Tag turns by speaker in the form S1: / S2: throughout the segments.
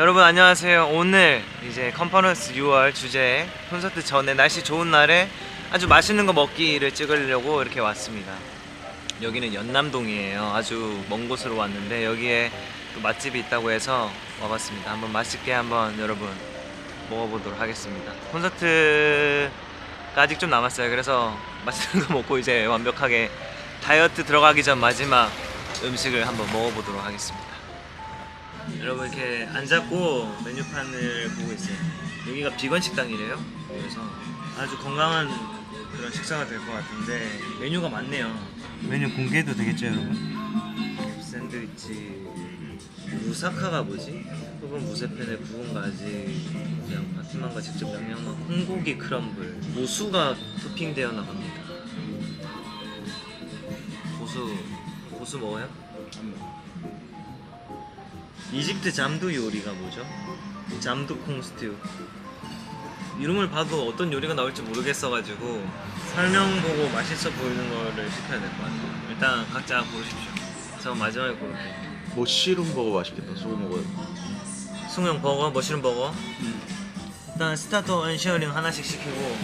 S1: 여러분 안녕하세요. 오늘 이제 컨퍼런스 6월 주제 콘서트 전에 날씨 좋은 날에 아주 맛있는 거 먹기를 찍으려고 이렇게 왔습니다. 여기는 연남동이에요. 아주 먼 곳으로 왔는데 여기에 또 맛집이 있다고 해서 와봤습니다. 한번 맛있게 한번 여러분 먹어보도록 하겠습니다. 콘서트가 아직 좀 남았어요. 그래서 맛있는 거 먹고 이제 완벽하게 다이어트 들어가기 전 마지막 음식을 한번 먹어보도록 하겠습니다. 여러분 이렇게 앉았고 메뉴판을 보고 있어요. 여기가 비건 식당이래요. 그래서 아주 건강한 그런 식사가 될 것 같은데 메뉴가 많네요. 메뉴 공개해도 되겠죠, 여러분? 샌드위치 무사카가 뭐지? 혹은 무쇠팬에 구운 가지 그냥 파티만과 직접 명령한 콩고기 크럼블 고수가 토핑되어 나갑니다. 고수 고수 먹어요? 이집트 잠두 요리가 뭐죠? 잠두 콩 스튜. 이름을 봐도 어떤 요리가 나올지 모르겠어가지고 설명 보고 맛있어 보이는 거를 시켜야 될 것 같아요. 일단 각자 고르십시오. 저 마지막에 고를게요.
S2: 머쉬룸 버거 맛있겠다. 저거 먹어요.
S1: 숭영 버거, 머쉬룸 버거? 일단 스타터 언셔링 하나씩 시키고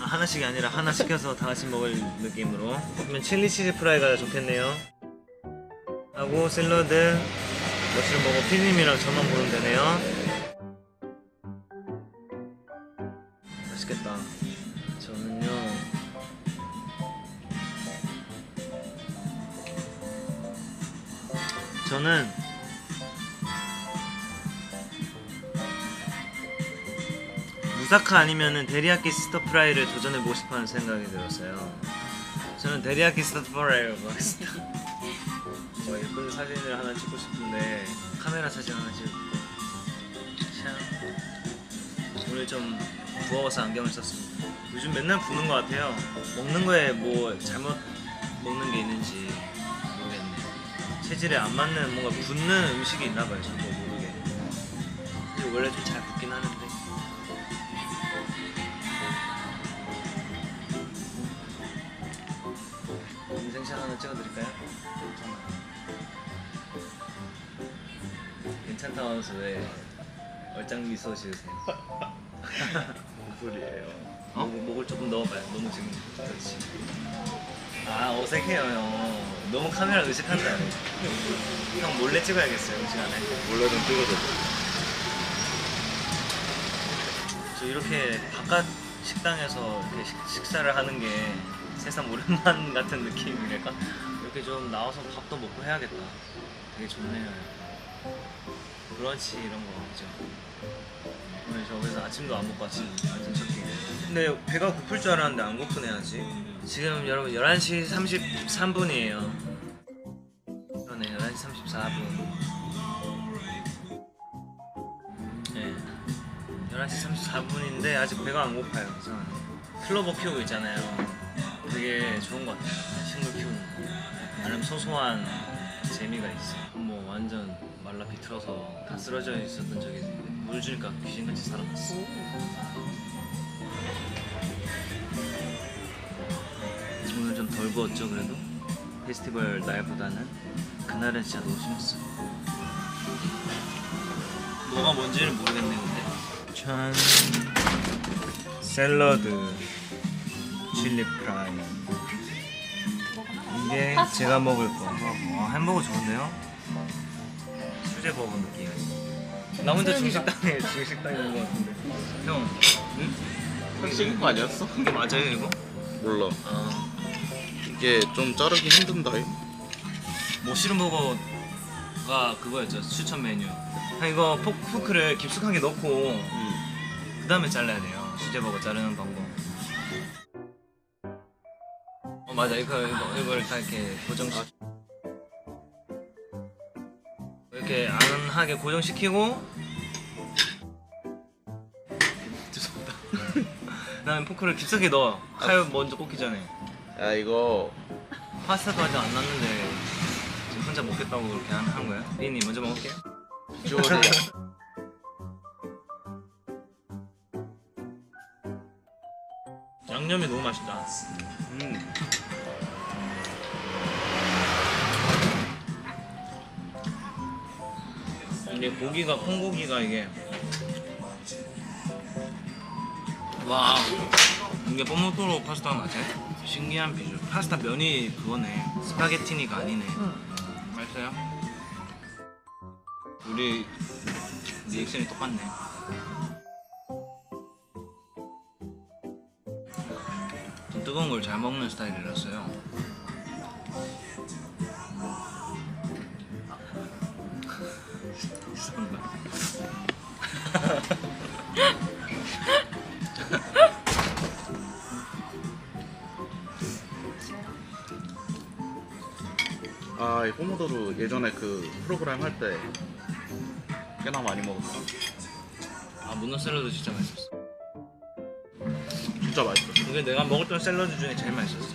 S1: 아, 하나씩이 아니라 하나 시켜서 다 같이 먹을 느낌으로. 그러면 칠리 치즈 프라이가 좋겠네요 하고 샐러드 머쉬룸 버거 피님이랑 저만 고르면 되네요 맛있겠다 저는요 저는 무사카 아니면은 데리야끼 스터 프라이를 도전해보고 싶어하는 생각이 들었어요. 저는 데리야끼 스터 프라이를 먹겠습니다. 뭐 예쁜 사진을 하나 찍고 싶은데 카메라 사진 하나 찍고 참 오늘 좀 부어서 안경을 썼습니다. 요즘 맨날 부는 것 같아요. 먹는 거에 뭐 잘못 먹는 게 있는지 모르겠네. 체질에 안 맞는 뭔가 붓는 음식이 있나 봐요. 저도 모르게. 근데 원래 좀 잘 붓긴 하는데. 인생샷 하나 찍어드릴까요? 괜찮다 하면서 왜 얼짱 미소 지으세요?
S2: 뭔 소리예요?
S1: 어? 목을 조금 넣어봐요. 너무 지금 그렇지. 아 어색해요 형. 너무 카메라 의식한다. 형 몰래 찍어야겠어요 이 시간에.
S2: 원래 좀 찍어줘.
S1: 저 이렇게 바깥 식당에서 이렇게 식- 식사를 하는 게 세상 오랜만 같은 느낌이랄까? 이렇게 좀 나와서 밥도 먹고 해야겠다. 되게 좋네요. 브런치 이런 거 그죠? 오늘 저기서 아침도 안 먹고 왔지. 완전ช็ 근데 배가 고플 줄 알았는데 안 고프네 아직. 지금 여러분 11시 33분이에요. 그러네 11시 34분. 네. 11시 34분인데 아직 배가 안 고파요. 그래서 클로버 키우고 있잖아요. 되게 좋은 것 같아요. 식물 키우는 거. 나름 소소한 재미가 있어요. 뭐 완전 말라 비틀어서 다 쓰러져 있었던 적이 있는데 물 주니까 귀신같이 살아났어. 오늘 좀 덜 부었죠 그래도? 페스티벌 날보다는 그날은 진짜 너무 심했어. 뭐가 뭔지는 모르겠네 근데 짠 샐러드 칠리 프라이 이게 제가 먹을 거 와, 햄버거 좋은데요? 수제 버거 느낌 나 혼자 중식당에 중식당에 있는 거 같은데 형 응?
S2: 흑식인 거 아니었어?
S1: 이게 맞아요 이거?
S2: 몰라.
S1: 아
S2: 이게 좀 자르기 힘든다.
S1: 모시름 버거가 그거였죠 추천 메뉴 형 이거 포, 포크를 깊숙하게 넣고
S2: 응.
S1: 그 다음에 잘라야 돼요. 수제 버거 자르는 방법. 맞아 이거 이거 이걸 다 이렇게 고정시. 이렇게 안 하게 고정시키고. 죄송합니다. 그다음에 포크를 깊숙이 넣어. 칼 먼저 꽂기 전에.
S2: 야 이거
S1: 파스타도 아직 안 났는데 지금 혼자 먹겠다고 그렇게 한, 한 거야? 리니 먼저 먹을게요.
S2: 비주얼이
S1: 양념이 너무 맛있다.
S2: 음.
S1: 이게 고기가 콩고기가 이게. 와 이게 뽀모토로 파스타 맛에 신기한 비주얼. 파스타 면이 그거네. 스파게티니가 아니네. 맛있어요? 우리 리액션이 똑같네. 좀 뜨거운 걸 잘 먹는 스타일이라서요
S2: 아, 이 포모도로 예전에 그 프로그램 할 때 꽤나 많이 먹었어.
S1: 아 문어 샐러드 진짜 맛있었어
S2: 진짜 맛있어.
S1: 그게 내가 먹었던 샐러드 중에 제일 맛있었어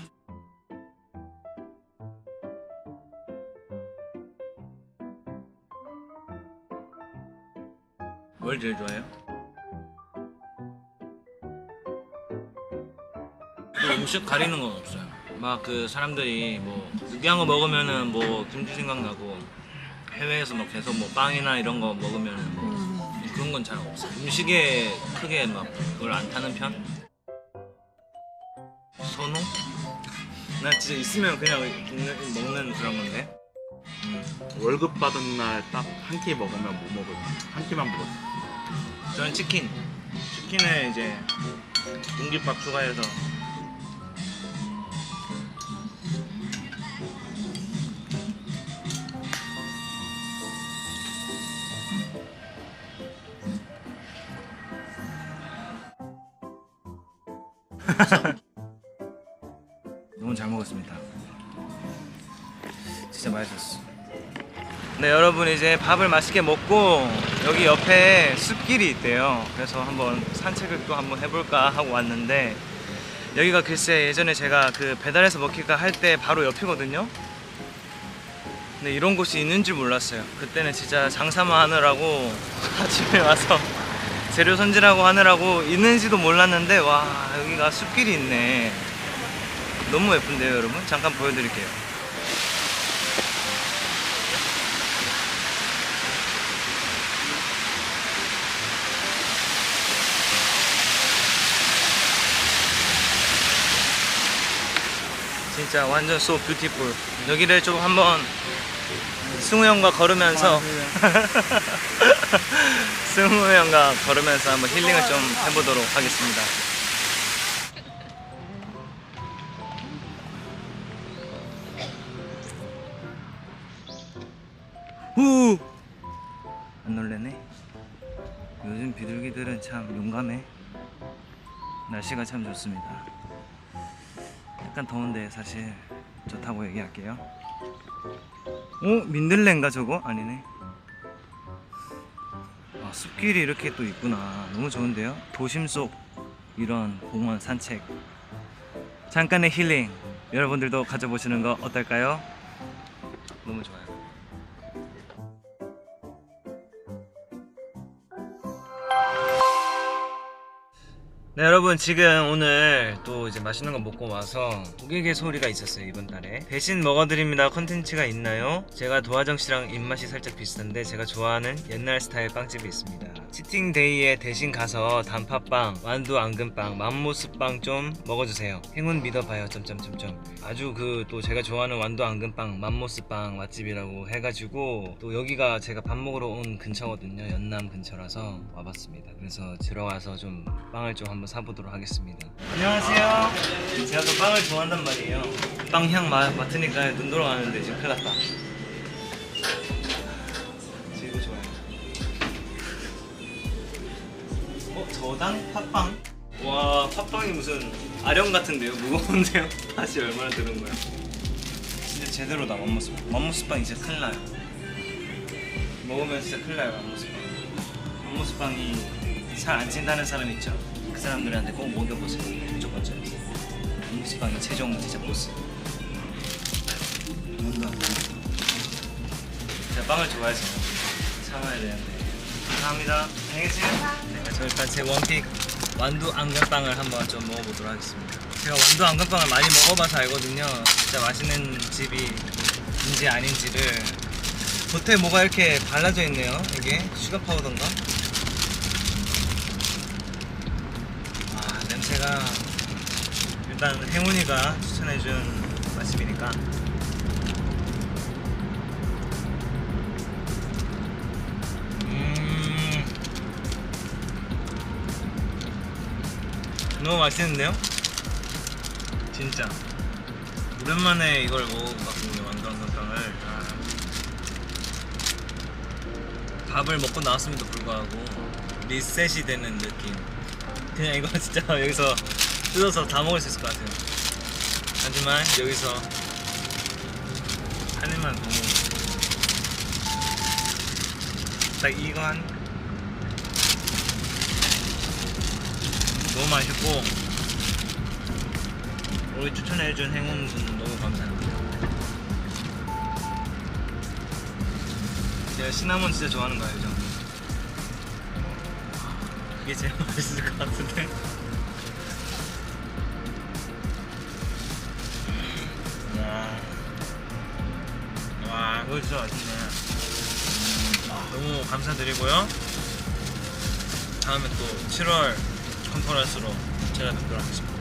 S1: 뭘 제일 좋아해요? 뭐 음식 가리는 건 없어요 막 그 사람들이 뭐 느끼한 거 먹으면은 뭐 김치 생각나고 해외에서 뭐 계속 뭐 빵이나 이런 거 먹으면은 뭐 그런 건 잘 없어요 음식에 크게 막 그걸 안 타는 편? 선호? 나 진짜 있으면 그냥 먹는, 먹는 그런 건데 음.
S2: 월급 받은 날 딱 한 끼 먹으면 뭐 먹을? 한 끼만 먹었어.
S1: 저는 치킨. 치킨에 이제 공깃밥 추가해서. 너무 잘 먹었습니다. 진짜 맛있었어 네 여러분 이제 밥을 맛있게 먹고 여기 옆에 숲길이 있대요. 그래서 한번 산책을 또 한번 해볼까 하고 왔는데 여기가 글쎄 예전에 제가 그 배달해서 먹힐까 할때 바로 옆이거든요. 근데 이런 곳이 있는 줄 몰랐어요. 그때는 진짜 장사만 하느라고 아침에 와서 재료 손질하고 하느라고 있는지도 몰랐는데 와 여기가 숲길이 있네. 너무 예쁜데요 여러분? 잠깐 보여드릴게요 진짜 완전 so beautiful. 여기를 좀 한번 승우 형과 걸으면서 승우 형과 걸으면서 한번 힐링을 좀 해보도록 하겠습니다. 후! 안 놀래네. 요즘 비둘기들은 참 용감해. 날씨가 참 좋습니다. 약간 더운데 사실 좋다고 얘기할게요. 어? 민들레인가 저거? 아니네. 아, 숲길이 이렇게 또 있구나. 너무 좋은데요? 도심 속 이런 공원 산책. 잠깐의 힐링. 여러분들도 가져보시는 거 어떨까요? 너무 좋아요. 네 여러분 지금 오늘 또 이제 맛있는 거 먹고 와서 고객의 소리가 있었어요 이번 달에. 대신 먹어드립니다. 컨텐츠가 있나요? 제가 도화정 씨랑 입맛이 살짝 비슷한데 제가 좋아하는 옛날 스타일 빵집이 있습니다. 치팅데이에 대신 가서 단팥빵, 완두 앙금빵, 맘모스빵 좀 먹어주세요. 행운 믿어봐요. 점점점점. 아주 그 또 제가 좋아하는 완두 앙금빵, 맘모스빵 맛집이라고 해가지고 또 여기가 제가 밥 먹으러 온 근처거든요. 연남 근처라서 와봤습니다. 그래서 들어와서 좀 빵을 좀 한번 사보도록 하겠습니다 안녕하세요 제가 또 빵을 좋아한단 말이에요 빵 향 맡으니까 눈 돌아가는데 지금 큰일 났다 지금 좋아요 어? 저당 팥빵? 와 팥빵이 무슨 아령 같은데요? 무거운데요? 다시 얼마나 드는 거야? 진짜 제대로다 맘모스빵 맘모스빵 이제 큰일 나요 먹으면 진짜 큰일 나요 맘모스빵 맘모스빵이 잘 안 찐다는 사람 있죠? 그 사람들한테 꼭 먹여보세요. 무조건 쪄요 맘모스빵이 최종 진짜 보스. 뭔가. 제가 빵을 좋아해서 참아야 되는데. 감사합니다. 안녕히 계세요. 네, 저 일단 제 원픽 완두 안금빵을 한번 좀 먹어보도록 하겠습니다. 제가 완두 안금빵을 많이 먹어봐서 알거든요. 진짜 맛있는 집이 인지 아닌지를. 겉에 뭐가 이렇게 발라져 있네요. 이게 슈가 파우더인가? 아 냄새가 일단 행운이가 추천해준 맛집이니까. 음. 너무 맛있는데요? 진짜. 오랜만에 이걸 먹어봤거든요 왕강성탕을. 아. 밥을 먹고 나왔음에도 불구하고 리셋이 되는 느낌 그냥 이거 진짜 여기서 뜯어서 다 먹을 수 있을 것 같아요. 하지만 여기서 한 입만 더 먹고 딱 이거 한 너무 맛있고 우리 추천해준 행운분 너무 감사합니다. 제가 시나몬 진짜 좋아하는 거 알죠? 그게 제일 맛있을 것 같은데. 와, 와 이거 진짜 맛있네. 아, 너무 감사드리고요. 다음에 또 7월 컨퍼런스로 제가 뵙도록 하겠습니다